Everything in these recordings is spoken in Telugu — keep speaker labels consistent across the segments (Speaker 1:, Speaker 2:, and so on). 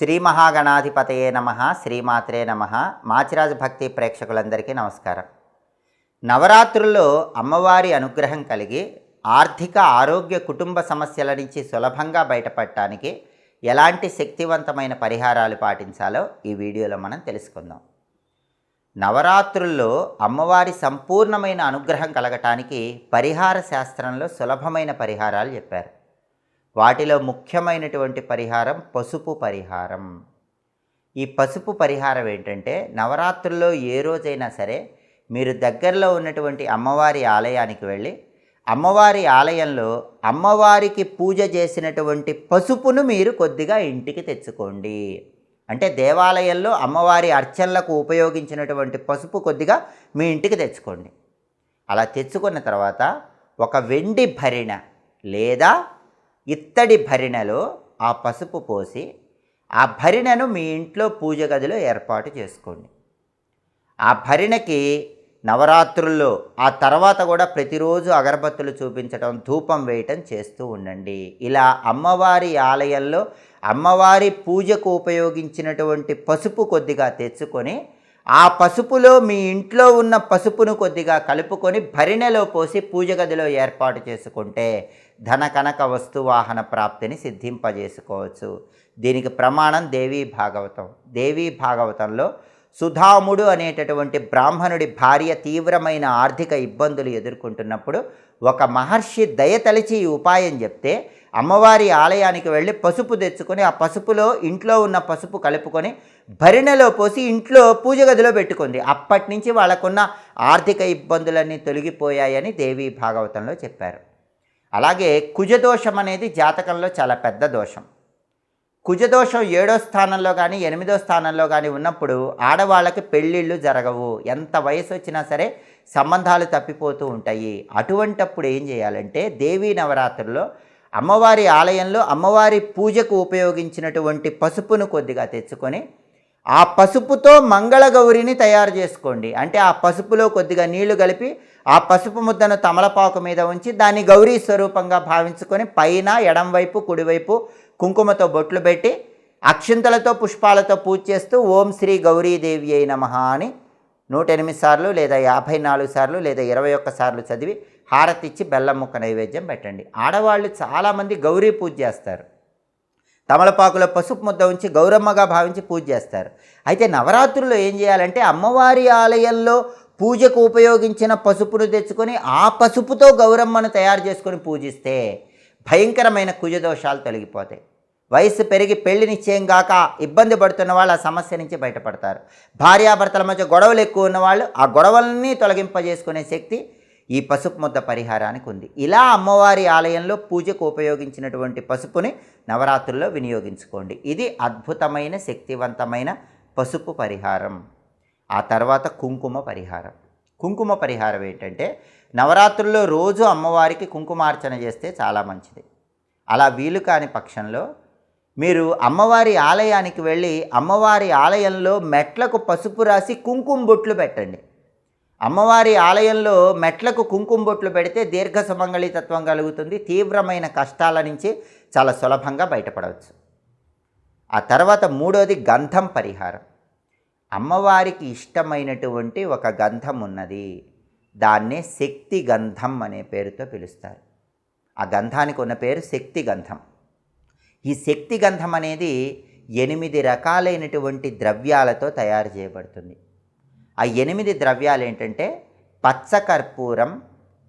Speaker 1: శ్రీ మహాగణాధిపతయే నమ శ్రీమాత్రే నమ. మాచిరాజు భక్తి ప్రేక్షకులందరికీ నమస్కారం. నవరాత్రుల్లో అమ్మవారి అనుగ్రహం కలిగి ఆర్థిక ఆరోగ్య కుటుంబ సమస్యల నుంచి సులభంగా బయటపడటానికి ఎలాంటి శక్తివంతమైన పరిహారాలు పాటించాలో ఈ వీడియోలో మనం తెలుసుకుందాం. నవరాత్రుల్లో అమ్మవారి సంపూర్ణమైన అనుగ్రహం కలగటానికి పరిహార శాస్త్రంలో సులభమైన పరిహారాలు చెప్పారు. వాటిలో ముఖ్యమైనటువంటి పరిహారం పసుపు పరిహారం. ఈ పసుపు పరిహారం ఏంటంటే నవరాత్రుల్లో ఏ రోజైనా సరే మీరు దగ్గరలో ఉన్నటువంటి అమ్మవారి ఆలయానికి వెళ్ళి అమ్మవారి ఆలయంలో అమ్మవారికి పూజ చేసినటువంటి పసుపును మీరు కొద్దిగా ఇంటికి తెచ్చుకోండి. అంటే దేవాలయంలో అమ్మవారి అర్చనలకు ఉపయోగించినటువంటి పసుపు కొద్దిగా మీ ఇంటికి తెచ్చుకోండి. అలా తెచ్చుకున్న తర్వాత ఒక వెండి భరిణ లేదా ఇత్తడి భరిణలో ఆ పసుపు పోసి ఆ భరిణను మీ ఇంట్లో పూజ గదిలో ఏర్పాటు చేసుకోండి. ఆ భరిణకి నవరాత్రుల్లో ఆ తర్వాత కూడా ప్రతిరోజు అగరబత్తులు చూపించడం ధూపం వేయటం చేస్తూ ఉండండి. ఇలా అమ్మవారి ఆలయంలో అమ్మవారి పూజకు ఉపయోగించినటువంటి పసుపు కొద్దిగా తెచ్చుకొని ఆ పసుపులో మీ ఇంట్లో ఉన్న పసుపును కొద్దిగా కలుపుకొని భరిణెలో పోసి పూజ గదిలో ఏర్పాటు చేసుకుంటే ధన కనక వస్తువాహన ప్రాప్తిని సిద్ధింపజేసుకోవచ్చు. దీనికి ప్రమాణం దేవీ భాగవతం. దేవీ భాగవతంలో సుధాముడు అనేటటువంటి బ్రాహ్మణుడి భార్య తీవ్రమైన ఆర్థిక ఇబ్బందులు ఎదుర్కొంటున్నప్పుడు ఒక మహర్షి దయతలిచి ఈ ఉపాయం చెప్తే అమ్మవారి ఆలయానికి వెళ్ళి పసుపు తెచ్చుకొని ఆ పసుపులో ఇంట్లో ఉన్న పసుపు కలుపుకొని భరిణెలో పోసి ఇంట్లో పూజ గదిలో పెట్టుకుంది. అప్పటి నుంచి వాళ్ళకున్న ఆర్థిక ఇబ్బందులన్నీ తొలగిపోయాయని దేవి భాగవతంలో చెప్పారు. అలాగే కుజదోషం అనేది జాతకంలో చాలా పెద్ద దోషం. కుజదోషం ఏడో స్థానంలో కానీ ఎనిమిదో స్థానంలో కానీ ఉన్నప్పుడు ఆడవాళ్ళకి పెళ్ళిళ్ళు జరగవు. ఎంత వయసు వచ్చినా సరే సంబంధాలు తప్పిపోతూ ఉంటాయి. అటువంటప్పుడు ఏం చేయాలంటే దేవీ నవరాత్రుల్లో అమ్మవారి ఆలయంలో అమ్మవారి పూజకు ఉపయోగించినటువంటి పసుపును కొద్దిగా తెచ్చుకొని ఆ పసుపుతో మంగళగౌరిని తయారు చేసుకోండి. అంటే ఆ పసుపులో కొద్దిగా నీళ్ళు కలిపి ఆ పసుపు ముద్దను తమలపాకు మీద ఉంచి దాన్ని గౌరీ స్వరూపంగా భావించుకొని పైన ఎడంవైపు కుడివైపు కుంకుమతో బొట్లు పెట్టి అక్షింతలతో పుష్పాలతో పూజ చేస్తూ ఓం శ్రీ గౌరీదేవి అయి నమ అని నూట ఎనిమిది సార్లు లేదా యాభై నాలుగు సార్లు లేదా ఇరవై ఒక్క సార్లు చదివి హారతిచ్చి బెల్లం ముక్క నైవేద్యం పెట్టండి. ఆడవాళ్ళు చాలామంది గౌరీ పూజ చేస్తారు. తమలపాకులో పసుపు ముద్ద ఉంచి గౌరమ్మగా భావించి పూజ చేస్తారు. అయితే నవరాత్రుల్లో ఏం చేయాలంటే అమ్మవారి ఆలయంలో పూజకు ఉపయోగించిన పసుపును తెచ్చుకొని ఆ పసుపుతో గౌరమ్మను తయారు చేసుకొని పూజిస్తే భయంకరమైన కుజదోషాలు తొలగిపోతాయి. వయసు పెరిగి పెళ్ళి నిశ్చయం కాక ఇబ్బంది పడుతున్న వాళ్ళు ఆ సమస్య నుంచి బయటపడతారు. భార్యాభర్తల మధ్య గొడవలు ఎక్కువ ఉన్నవాళ్ళు ఆ గొడవలన్నీ తొలగింపజేసుకునే శక్తి ఈ పసుపు ముద్ద పరిహారానికి ఉంది. ఇలా అమ్మవారి ఆలయంలో పూజకు ఉపయోగించినటువంటి పసుపుని నవరాత్రుల్లో వినియోగించుకోండి. ఇది అద్భుతమైన శక్తివంతమైన పసుపు పరిహారం. ఆ తర్వాత కుంకుమ పరిహారం. కుంకుమ పరిహారం ఏంటంటే నవరాత్రుల్లో రోజు అమ్మవారికి కుంకుమార్చన చేస్తే చాలా మంచిది. అలా వీలు కాని పక్షంలో మీరు అమ్మవారి ఆలయానికి వెళ్ళి అమ్మవారి ఆలయంలో మెట్లకు పసుపు రాసి కుంకుమ బొట్లు పెట్టండి. అమ్మవారి ఆలయంలో మెట్లకు కుంకుమ బొట్లు పెడితే దీర్ఘ సుమంగళితత్వం కలుగుతుంది. తీవ్రమైన కష్టాల నుంచి చాలా సులభంగా బయటపడవచ్చు. ఆ తర్వాత మూడోది గంధం పరిహారం. అమ్మవారికి ఇష్టమైనటువంటి ఒక గంధం ఉన్నది. దాన్నే శక్తి గంధం అనే పేరుతో పిలుస్తారు. ఆ గంధానికి ఉన్న పేరు శక్తి గంధం. ఈ శక్తి గంధం అనేది ఎనిమిది రకాలైనటువంటి ద్రవ్యాలతో తయారు చేయబడుతుంది. ఆ ఎనిమిది ద్రవ్యాలు ఏంటంటే పచ్చకర్పూరం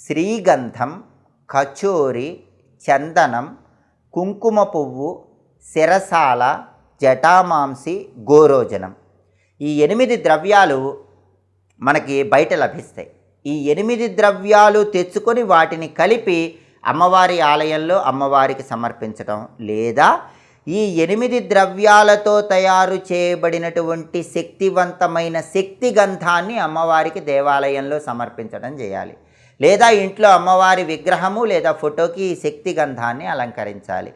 Speaker 1: శ్రీగంధం కచోరి చందనం కుంకుమ పువ్వు శిరసాల జటామాంసి గోరోజనం. ఈ ఎనిమిది ద్రవ్యాలు మనకి బయట లభిస్తాయి. ఈ ఎనిమిది ద్రవ్యాలు తెచ్చుకొని వాటిని కలిపి అమ్మవారి ఆలయంలో అమ్మవారికి సమర్పించడం లేదా ఈ ఎనిమిది ద్రవ్యాలతో తయారు చేయబడినటువంటి శక్తివంతమైన శక్తి గంధాన్ని అమ్మవారికి దేవాలయంలో సమర్పించడం చేయాలి. లేదా ఇంట్లో అమ్మవారి విగ్రహము లేదా ఫోటోకి ఈ శక్తి గంధాన్ని అలంకరించాలి.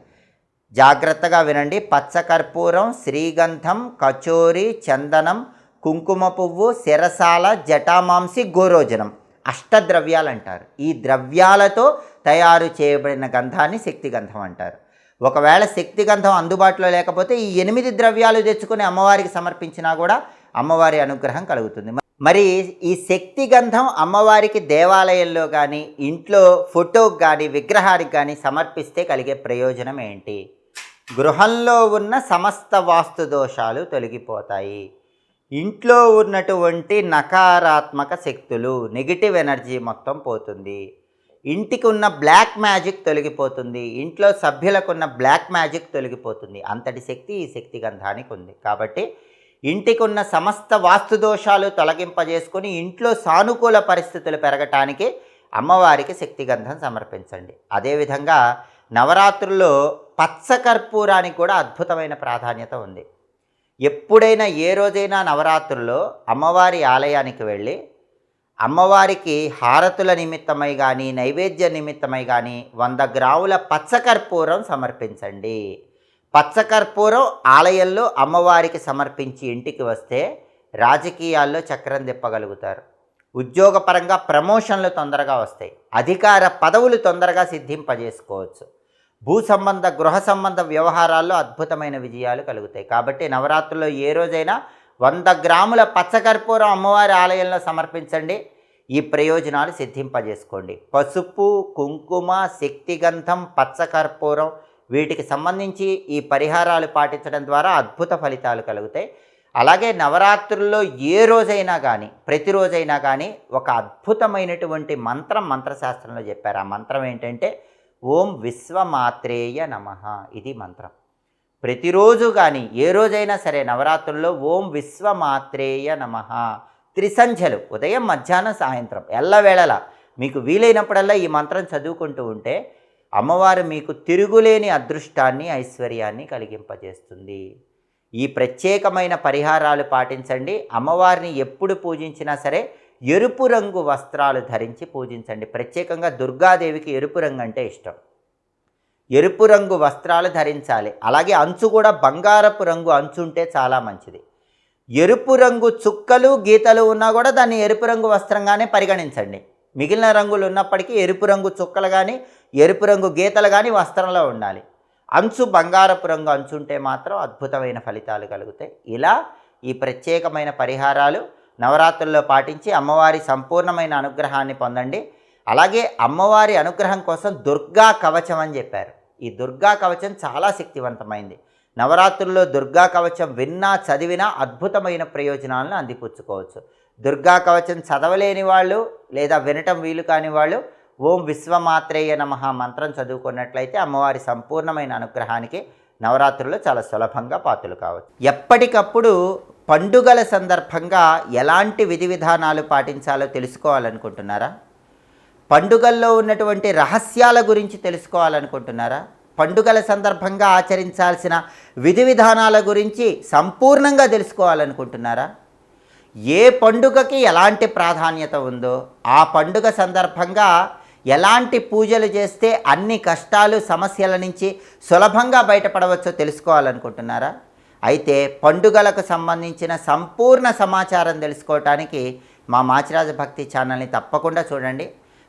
Speaker 1: జాగ్రత్తగా వినండి. పచ్చకర్పూరం శ్రీగంధం కచోరి చందనం కుంకుమ పువ్వు శిరసాల జటామాంసి గోరోజనం అష్టద్రవ్యాలు అంటారు ఈ ద్రవ్యాలతో తయారు చేయబడిన గంధాన్ని శక్తి గంధం అంటారు. ఒకవేళ శక్తిగంధం అందుబాటులో లేకపోతే ఈ ఎనిమిది ద్రవ్యాలు తెచ్చుకొని అమ్మవారికి సమర్పించినా కూడా అమ్మవారి అనుగ్రహం కలుగుతుంది. మరి ఈ శక్తి గంధం అమ్మవారికి దేవాలయంలో కానీ ఇంట్లో ఫోటోకి కానీ విగ్రహానికి కానీ సమర్పిస్తే కలిగే ప్రయోజనం ఏంటి? గృహంలో ఉన్న సమస్త వాస్తు దోషాలు తొలగిపోతాయి. ఇంట్లో ఉన్నటువంటి నకారాత్మక శక్తులు నెగిటివ్ ఎనర్జీ మొత్తం పోతుంది. ఇంటికి ఉన్న బ్లాక్ మ్యాజిక్ తొలగిపోతుంది ఇంట్లో సభ్యులకు ఉన్న బ్లాక్ మ్యాజిక్ తొలగిపోతుంది. అంతటి శక్తి ఈ శక్తి గంధానికి ఉంది. కాబట్టి ఇంటికి ఉన్న సమస్త వాస్తు దోషాలు తొలగింపజేసుకొని ఇంట్లో సానుకూల పరిస్థితులు పెరగటానికి అమ్మవారికి శక్తి గంధం సమర్పించండి. అదేవిధంగా నవరాత్రుల్లో పచ్చకర్పూరానికి కూడా అద్భుతమైన ప్రాధాన్యత ఉంది. ఎప్పుడైనా ఏ రోజైనా నవరాత్రుల్లో అమ్మవారి ఆలయానికి వెళ్ళి అమ్మవారికి హారతుల నిమిత్తమై కానీ నైవేద్య నిమిత్తమై కానీ వంద గ్రాముల పచ్చకర్పూరం సమర్పించండి. పచ్చకర్పూరం ఆలయంలో అమ్మవారికి సమర్పించి ఇంటికి వస్తే రాజకీయాల్లో చక్రం తిప్పగలుగుతారు. ఉద్యోగపరంగా ప్రమోషన్లు తొందరగా వస్తాయి. అధికార పదవులు తొందరగా సిద్ధింపజేసుకోవచ్చు. భూ సంబంధ గృహ సంబంధ వ్యవహారాల్లో అద్భుతమైన విజయాలు కలుగుతాయి. కాబట్టి నవరాత్రుల్లో ఏ రోజైనా వంద గ్రాముల పచ్చకర్పూరం అమ్మవారి ఆలయంలో సమర్పించండి. ఈ ప్రయోజనాలు సిద్ధింపజేసుకోండి. పసుపు కుంకుమ శక్తిగంధం పచ్చకర్పూరం వీటికి సంబంధించి ఈ పరిహారాలు పాటించడం ద్వారా అద్భుత ఫలితాలు కలుగుతాయి. అలాగే నవరాత్రుల్లో ఏ రోజైనా కానీ ప్రతిరోజైనా కానీ ఒక అద్భుతమైనటువంటి మంత్రం మంత్రశాస్త్రంలో చెప్పారు. ఆ మంత్రం ఏంటంటే ఓం విశ్వమాత్రేయ నమ. ఇది మంత్రం. ప్రతిరోజు కానీ ఏ రోజైనా సరే నవరాత్రుల్లో ఓం విశ్వమాత్రేయ నమ. త్రిసంధ్యలు ఉదయం మధ్యాహ్నం సాయంత్రం ఎల్లవేళలా మీకు వీలైనప్పుడల్లా ఈ మంత్రం చదువుకుంటూ ఉంటే అమ్మవారు మీకు తిరుగులేని అదృష్టాన్ని ఐశ్వర్యాన్ని కలిగింపజేస్తుంది. ఈ ప్రత్యేకమైన పరిహారాలు పాటించండి. అమ్మవారిని ఎప్పుడు పూజించినా సరే ఎరుపు రంగు వస్త్రాలు ధరించి పూజించండి. ప్రత్యేకంగా దుర్గాదేవికి ఎరుపు రంగు అంటే ఇష్టం. ఎరుపు రంగు వస్త్రాలు ధరించాలి. అలాగే అంచు కూడా బంగారపు రంగు అంచు ఉంటే చాలా మంచిది. ఎరుపు రంగు చుక్కలు గీతలు ఉన్నా కూడా దాన్ని ఎరుపు రంగు వస్త్రంగానే పరిగణించండి. మిగిలిన రంగులు ఉన్నప్పటికీ ఎరుపు రంగు చుక్కలు కానీ ఎరుపు రంగు గీతలు కానీ వస్త్రంలో ఉండాలి. అంచు బంగారపు రంగు అంచు ఉంటే మాత్రం అద్భుతమైన ఫలితాలు కలుగుతాయి. ఇలా ఈ ప్రత్యేకమైన పరిహారాలు నవరాత్రుల్లో పాటించి అమ్మవారి సంపూర్ణమైన అనుగ్రహాన్ని పొందండి. అలాగే అమ్మవారి అనుగ్రహం కోసం దుర్గా కవచం అని చెప్పారు. ఈ దుర్గా కవచం చాలా శక్తివంతమైంది. నవరాత్రుల్లో దుర్గా కవచం విన్నా చదివినా అద్భుతమైన ప్రయోజనాలను అందిపుచ్చుకోవచ్చు. దుర్గా కవచం చదవలేని వాళ్ళు లేదా వినటం వీలు కాని వాళ్ళు ఓం విశ్వమాత్రేయ నమ మంత్రం చదువుకున్నట్లయితే అమ్మవారి సంపూర్ణమైన అనుగ్రహానికి నవరాత్రుల్లో చాలా సులభంగా పాత్రలు కావచ్చు. ఎప్పటికప్పుడు పండుగల సందర్భంగా ఎలాంటి విధి విధానాలు పాటించాలో తెలుసుకోవాలనుకుంటున్నారా? పండుగల్లో ఉన్నటువంటి రహస్యాల గురించి తెలుసుకోవాలనుకుంటున్నారా? పండుగల సందర్భంగా ఆచరించాల్సిన విధి విధానాల గురించి సంపూర్ణంగా తెలుసుకోవాలనుకుంటున్నారా? ఏ పండుగకి ఎలాంటి ప్రాధాన్యత ఉందో ఆ పండుగ సందర్భంగా ఎలాంటి పూజలు చేస్తే అన్ని కష్టాలు సమస్యల నుంచి సులభంగా బయటపడవచ్చో తెలుసుకోవాలనుకుంటున్నారా? అయితే పండుగలకు సంబంధించిన సంపూర్ణ సమాచారం తెలుసుకోవటానికి మా మాచిరాజ భక్తి ఛానల్ని తప్పకుండా చూడండి.